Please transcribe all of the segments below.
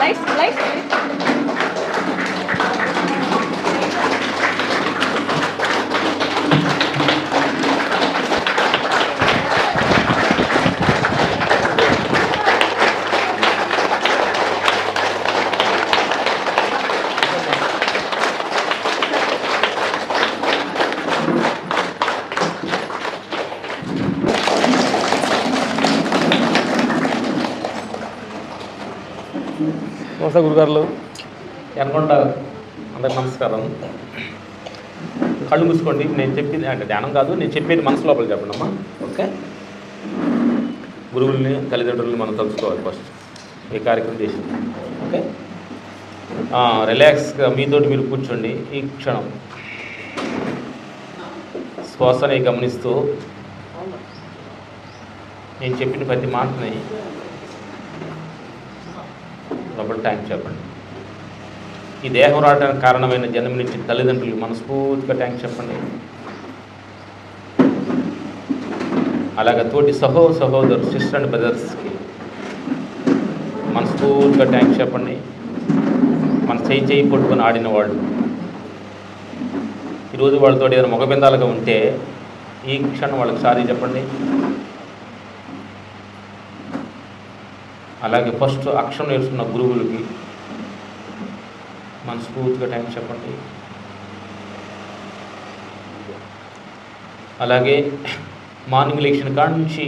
Lees lees నమస్తే గురుగారులు ఎనకొండ అందరికి నమస్కారం. కళ్ళు మూసుకోండి నేను చెప్పింది అంటే ధ్యానం కాదు నేను చెప్పేది మనసు లోపల చెప్పండి అమ్మా. ఓకే? గురువుల్ని తల్లిదండ్రుల్ని మనం తలుచుకోవాలి ఫస్ట్ ఈ కార్యక్రమం చేసి. ఓకే? రిలాక్స్గా మీతోటి మీరు కూర్చోండి ఈ క్షణం. శ్వాసని గమనిస్తూ. నేను చెప్పిన ప్రతి మాటని లోపల ట్యాంక్ చెప్పండి. ఈ దేహం రావడానికి కారణమైన జన్మనిచ్చిన తల్లిదండ్రులు మనస్ఫూర్తిగా ట్యాంక్ చెప్పండి. అలాగే తోటి సహో సహోదరు సిస్టర్ అండ్ బ్రదర్స్కి మనస్ఫూర్తిగా ట్యాంక్ చెప్పండి. మన చేయి చేయి కొట్టుకొని ఆడిన వాళ్ళు. ఈరోజు వాళ్ళతో ఏదైనా మొగబిందాలుగా ఉంటే ఈ క్షణం వాళ్ళకి సారీ చెప్పండి. అలాగే ఫస్ట్ అక్షరం నేర్చుకున్న గురువులకి మనస్ఫూర్తిగా థ్యాంక్స్ చెప్పండి. అలాగే మార్నింగ్ లేచిన కాడ నుంచి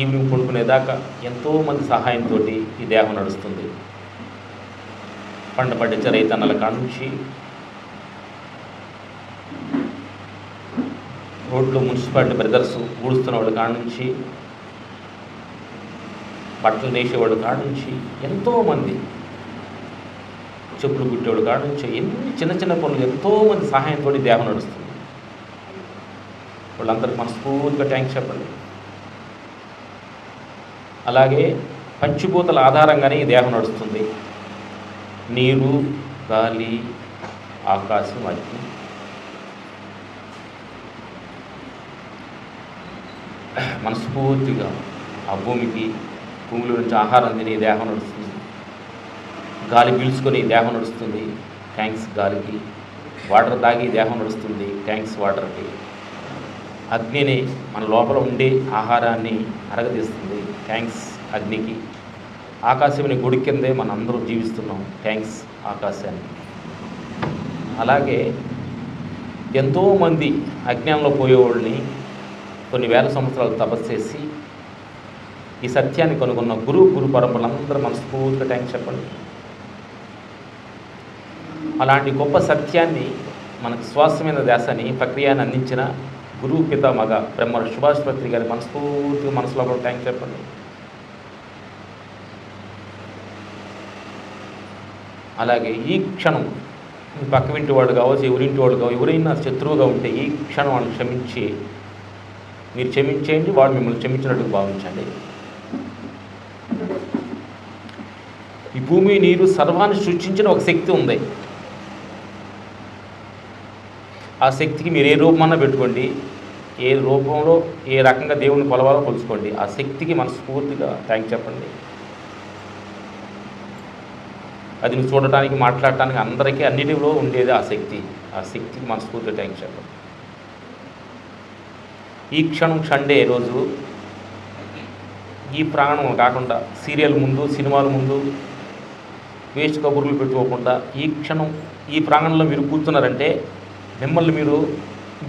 ఈవినింగ్ పడుకునేదాకా ఎంతోమంది సహాయంతో ఈ దేహం నడుస్తుంది. పంట పండించే రైతన్నల కాడ నుంచి రోడ్లు మున్సిపాలిటీ బ్రదర్స్ ఊడుస్తున్న వాళ్ళ కాడ నుంచి బట్టలు నేసేవాడు కాడ నుంచి ఎంతోమంది చెప్పులు కుట్టేవాడు కాడ నుంచి ఎన్ని చిన్న చిన్న పనులు ఎంతోమంది సహాయంతో దేహం నడుస్తుంది. వాళ్ళందరికీ మనస్ఫూర్తిగా ట్యాంక్ చెప్పండి. అలాగే పంచిభూతల ఆధారంగానే ఈ దేహం నడుస్తుంది. నీరు గాలి ఆకాశం అగ్ని. మనస్ఫూర్తిగా ఆ భూమికి భూమిలో నుంచి ఆహారం తిని దేహం నడుస్తుంది. గాలి పీల్చుకొని దేహం నడుస్తుంది. ట్యాంక్స్ గాలికి వాటర్ తాగి దేహం నడుస్తుంది. ట్యాంక్స్ వాటర్కి. అగ్నిని మన లోపల ఉండే ఆహారాన్ని అరగదీస్తుంది. ట్యాంక్స్ అగ్నికి. ఆకాశంని గుడి కిందే మనం అందరూ జీవిస్తున్నాం. ట్యాంక్స్ ఆకాశాన్ని అలాగే ఎంతోమంది అజ్ఞానంలో పోయేవాళ్ళని కొన్ని వేల సంవత్సరాలు తపస్సు చేసి ఈ సత్యాన్ని కనుగొన్న గురు గురు పరంపరలందరూ మనస్ఫూర్తిగా థ్యాంక్స్ చెప్పండి. అలాంటి గొప్ప సత్యాన్ని మనకు శ్వాసమైన దేశాన్ని ప్రక్రియను అందించిన గురువు పితామగ బ్రహ్మ సుభాష్ పత్రి గారి మనస్ఫూర్తిగా మనసులో కూడా థ్యాంక్స్ చెప్పండి. అలాగే ఈ క్షణం మీ పక్క ఇంటి వాడు కావచ్చు ఎవరింటి వాడు కావచ్చు ఎవరైనా శత్రువుగా ఉంటే ఈ క్షణం వాళ్ళని క్షమించి మీరు క్షమించేయండి వాడు మిమ్మల్ని క్షమించినట్టు భావించండి. ఈ భూమి నీరు సర్వాన్ని సృష్టించిన ఒక శక్తి ఉంది. ఆ శక్తికి మీరు ఏ రూపమన్నా పెట్టుకోండి ఏ రూపంలో ఏ రకంగా దేవుని కొలవాలో కొలుచుకోండి. ఆ శక్తికి మనస్ఫూర్తిగా థ్యాంక్ చెప్పండి. అది నువ్వు చూడటానికి మాట్లాడటానికి అందరికీ అన్నిటిలో ఉండేది ఆ శక్తి. ఆ శక్తికి మనస్ఫూర్తిగా థ్యాంక్ చెప్పండి. ఈ క్షణం క్షండే రోజు ఈ ప్రాణం కాకుండా సీరియల్ ముందు సినిమాల ముందు వేస్ట్ కబుర్లు పెట్టుకోకుండా ఈ క్షణం ఈ ప్రాంగణంలో మీరు కూర్చున్నారంటే మిమ్మల్ని మీరు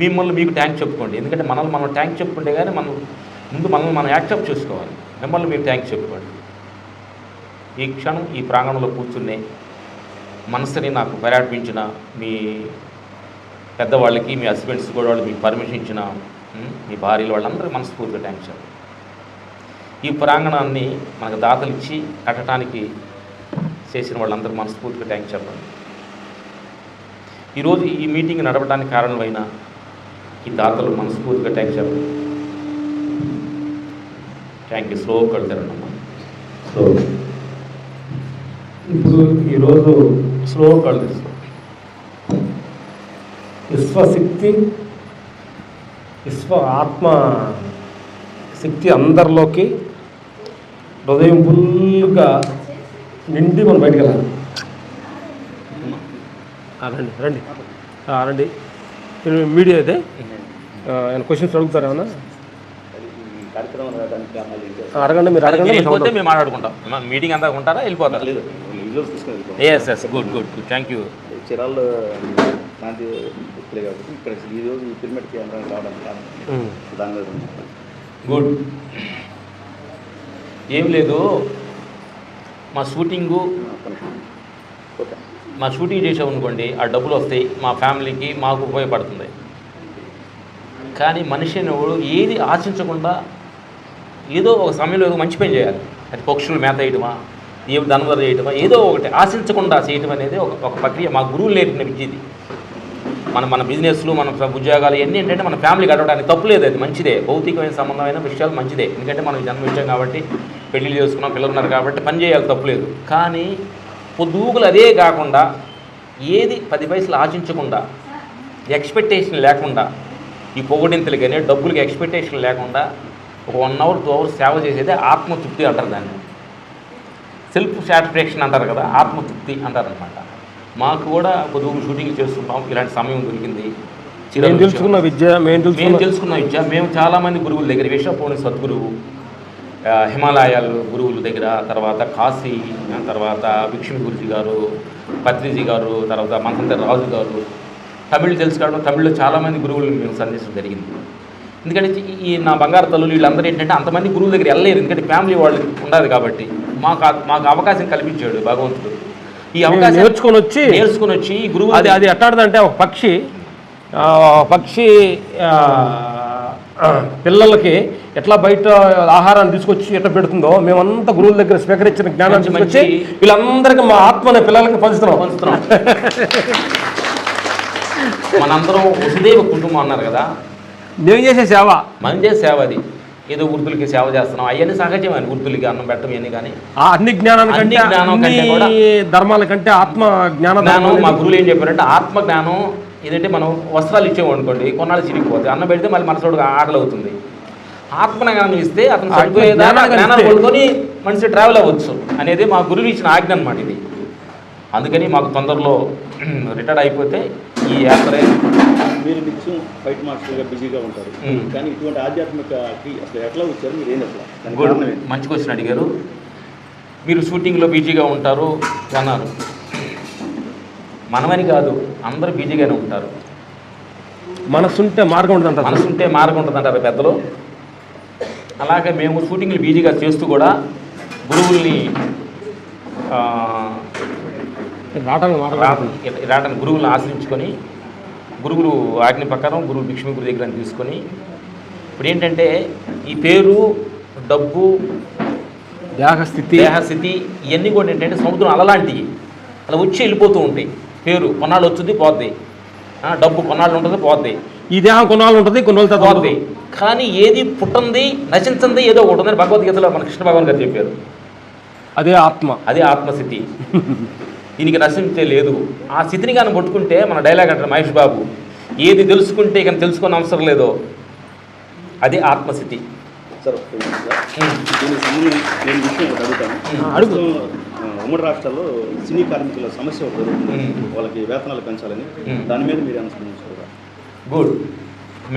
మిమ్మల్ని మీకు ట్యాంక్ చెప్పుకోండి. ఎందుకంటే మనల్ని మనం ట్యాంక్ చెప్పుకుంటే కానీ మనం ముందు మనల్ని మనం యాక్సెప్ట్ చేసుకోవాలి. మిమ్మల్ని మీరు ట్యాంక్ చెప్పుకోండి. ఈ క్షణం ఈ ప్రాంగణంలో కూర్చునే మనసుని నాకు పర్యాటించిన మీ పెద్దవాళ్ళకి మీ హస్బెండ్స్ కూడా వాళ్ళు మీకు పర్మిషన్ ఇచ్చిన మీ భార్యలు వాళ్ళందరూ మనస్ఫూర్తిగా ట్యాంక్ చెప్పండి. ఈ ప్రాంగణాన్ని మనకు దాతలు ఇచ్చి కట్టడానికి చేసిన వాళ్ళందరూ మనస్ఫూర్తిగా థ్యాంక్స్ చెప్పండి ఈరోజు ఈ మీటింగ్ నడవడానికి కారణమైన ఈ దాతలు మనస్ఫూర్తిగా థ్యాంక్స్ చెప్పండి థ్యాంక్ యూ స్లో కడతారన్నమ్మా స్లో ఇప్పుడు ఈరోజు స్లో కడతారు విశ్వశక్తి విశ్వ ఆత్మ శక్తి అందరిలోకి హృదయం ఫుల్గా నిండి మనం బయటికి వెళ్ళాలి. ఆ, రండి రండి. ఆ, రండి. మీడియా అయితే ఆయన క్వశ్చన్స్ అడుగుతారా ఏమన్నా? అడగండి మీరు అడగండి మేము వెళ్ళిపోతే చదువుతాం. మేము మాట్లాడుకుంటాం. మీటింగ్ అంతా ఉంటారా వెళ్ళిపోతారు. Yes yes good good good thank you చీరాల్లో కాబట్టి ఇక్కడ ఈ రోజు ఈ పిరమిడ్ కేంద్రానికి రావడానికి కారణం. ఉమ్. దాని మీద. గుడ్ ఏం లేదు మా షూటింగు మా షూటింగ్ చేసామనుకోండి ఆ డబ్బులు వస్తాయి మా ఫ్యామిలీకి మాకు ఉపయోగపడుతుంది. కానీ మనిషి అనేవాడు ఏది ఆశించకుండా ఏదో ఒక సమయంలో ఏదో మంచి పని చేయాలి. అది పక్షులు మేత వేయటమా ఏ ధనవర చేయటమా ఏదో ఒకటి ఆశించకుండా చేయటం అనేది ఒక ఒక ప్రక్రియ మా గురువులు నేర్పిన విద్య ఇది. మన మన బిజినెస్లు మన ఉద్యోగాలు ఇవన్నీ ఏంటంటే మన ఫ్యామిలీ గడవడానికి తప్పులేదు అది మంచిదే. భౌతికమైన సంబంధమైన విషయాలు మంచిదే. ఎందుకంటే మనం జన్మ ఇచ్చాం కాబట్టి పెళ్ళిళ్ళు చేసుకున్నాం పిల్లలు ఉన్నారు కాబట్టి పని చేయాలి తప్పులేదు కానీ పొద్దుగులు అదే కాకుండా ఏది పది పైసలు ఆశించకుండా ఎక్స్పెక్టేషన్ లేకుండా ఈ పొగడింతలు కానీ డబ్బులకి ఎక్స్పెక్టేషన్ లేకుండా ఒక వన్ అవర్ టూ అవర్స్ సేవ చేసేదే ఆత్మతృప్తి అంటారు దాన్ని. సెల్ఫ్ సాటిస్ఫాక్షన్ అంటారు కదా ఆత్మతృప్తి అంటారు అనమాట మాకు కూడా పొద్దుగు షూటింగ్ చేస్తుంటాం ఇలాంటి సమయం దొరికింది. మేము తెలుసుకున్న విద్య మేము తెలుసుకున్న విద్య మేము చాలామంది గురువుల దగ్గర విశ్వపూర్ణి సద్గురువు ఆ, హిమాలయాలు గురువుల దగ్గర తర్వాత కాశీ తర్వాత భిక్షమి గురుజీ గారు పత్రిజీ గారు తర్వాత మంత్రి రాజు గారు. తమిళ్ తెలుసు కాబట్టి తమిళ్ళో చాలామంది గురువులను మేము సంధించడం జరిగింది. ఎందుకంటే ఈ- నా బంగారు తల్లులు వీళ్ళందరూ ఏంటంటే అంతమంది గురువుల దగ్గర వెళ్ళలేరు. ఎందుకంటే ఫ్యామిలీ వాళ్ళు ఉండాలి కాబట్టి మాకు మాకు అవకాశం కల్పించాడు భగవంతుడు. ఈ అవకాశం నేర్చుకొని వచ్చి నేర్చుకుని వచ్చి ఈ గురువు అది అది ఎట్టాడదంటే ఒక పక్షి పక్షి పిల్లలకి ఎట్లా బయట ఆహారాన్ని తీసుకొచ్చి ఎట్లా పెడుతుందో మేమంతా గురువుల దగ్గర స్వీకరించిన జ్ఞానాన్ని తీసుకొచ్చి వీళ్ళందరికీ మా ఆత్మని పిల్లలకి పంచుతున్నాం. పంచుతున్నాం. మనందరం వసుదేవ కుటుంబం అన్నారు కదా. నేను చేసే సేవ. మనం చేసే సేవ అది. ఏదో వృద్ధులకి సేవ చేస్తున్నాం. అవన్నీ సహజమైన వృద్ధులకి అన్నం పెట్టడం ఇవన్నీ కానీ. అన్ని జ్ఞానానికంటే ధర్మాల కంటే ఆత్మ జ్ఞాన మా గురువులు ఏం చెప్పారంటే ఆత్మ జ్ఞానం ఏదంటే మనం వస్త్రాలు ఇచ్చేమో అనుకోండి కొన్నాళ్ళు చిరిగిపోతాయి. అన్నం పెడితే మళ్ళీ మనసుడు ఆటలు అవుతుంది. ఆత్మ జ్ఞానం ఇస్తే అతను చనిపోయేదాకా పడుకొని మనిషి ట్రావెల్ అవ్వచ్చు అనేది మా గురువు ఇచ్చిన ఆజ్ఞ అనమాట ఇది. అందుకని మాకు తొందరలో రిటైర్డ్ అయిపోతే ఈ యాత్ర మీరు నిత్యం ఫైట్ మాస్టర్గా బిజీగా ఉంటారు. కానీ ఇటువంటి ఆధ్యాత్మికకి అసలు ఎట్లా వచ్చారు? మీరు ఏం అసలు మంచి క్వశ్చన్ అడిగారు. మీరు షూటింగ్లో బిజీగా ఉంటారు అన్నారు. మనమని కాదు అందరూ బిజీగానే ఉంటారు. మనసుంటే మార్గం ఉంటుంది అంటారు మనసు ఉంటే మార్గం ఉంటుంది అంటారు పెద్దలు. అలాగే మేము షూటింగ్లు బిజీగా చేస్తూ కూడా గురువుల్ని ఆ, రావడానికి మార్గం రా- రావడానికి గురువులను ఆశ్రయించుకొని గురువులు ఆజ్ఞ ప్రకారం గురువు భిక్షమి గురు దగ్గర తీసుకొని ఇప్పుడు ఏంటంటే ఈ పేరు డబ్బు దేహస్థితి. దేహస్థితి ఇవన్నీ కూడా ఏంటంటే సముద్రం అలలాంటివి. అలా వచ్చి వెళ్ళిపోతూ ఉంటాయి. పేరు కొన్నాళ్ళు వచ్చింది పోద్ది. ఆ, డబ్బు కొన్నాళ్ళు ఉంటుంది పోద్ది. ఈ దేహం కొన్నాళ్ళు ఉంటుంది కొన్ని రోజుల పోద్ది. కానీ ఏది పుట్టింది నశించింది ఏదో ఒకటి ఉందని భగవద్గీతలో మన కృష్ణ భగవాన్ గారు చెప్పారు. అదే ఆత్మ. అదే ఆత్మస్థితి. దీనికి నశించే లేదు. ఆ స్థితిని కానీ పట్టుకుంటే మన డైలాగ్ అంటారు మహేష్ బాబు ఏది తెలుసుకుంటే ఇక తెలుసుకునే అవసరం లేదో. అదే ఆత్మస్థితి. సార్ నేను అడుగుతాను. ఉమ్మడి రాష్ట్రాల్లో సినీ కార్మికుల సమస్య ఒకటి జరుగుతుంది. వాళ్ళకి వేతనాలు పెంచాలని. దాని మీద మీరు అనుసరించారు గుడ్.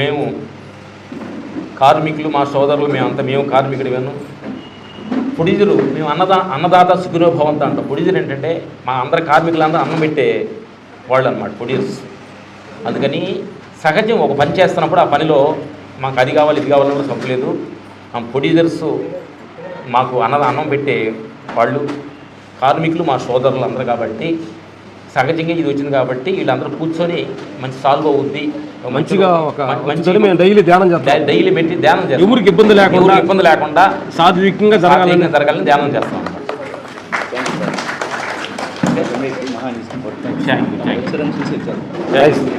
మేము కార్మికులు మా సోదరులు మేమంతా మేము కార్మికుడు పొడిజులు మేము అన్నదా అన్నదాత సుఖినో భవంత అంటాం. పొడిజులు ఏంటంటే మా అందరి కార్మికులందరూ అన్నం పెట్టే వాళ్ళు అనమాట పొడిజర్స్ అందుకని సహజం ఒక పని చేస్తున్నప్పుడు ఆ పనిలో మాకు అది కావాలి ఇది కావాలని కూడా తప్పలేదు. ఆ ప్రొడ్యూసర్స్ మాకు అన్న అన్నం పెట్టే వాళ్ళు. కార్మికులు మా సోదరులు అందరూ కాబట్టి సహజంగా ఇది వచ్చింది కాబట్టి వీళ్ళందరూ కూర్చొని మంచి సాల్వ్ అవుద్ది. మంచిగా ఒక మంచి- మేము డైలీ ధ్యానం చేస్తాం. డైలీ పెట్టి ధ్యానం చేస్తాం. ఎవరికి ఇబ్బంది లేకుండా ఇబ్బంది లేకుండా సాత్వికంగా జరగాలని జరగాలని ధ్యానం చేస్తాం. You thank you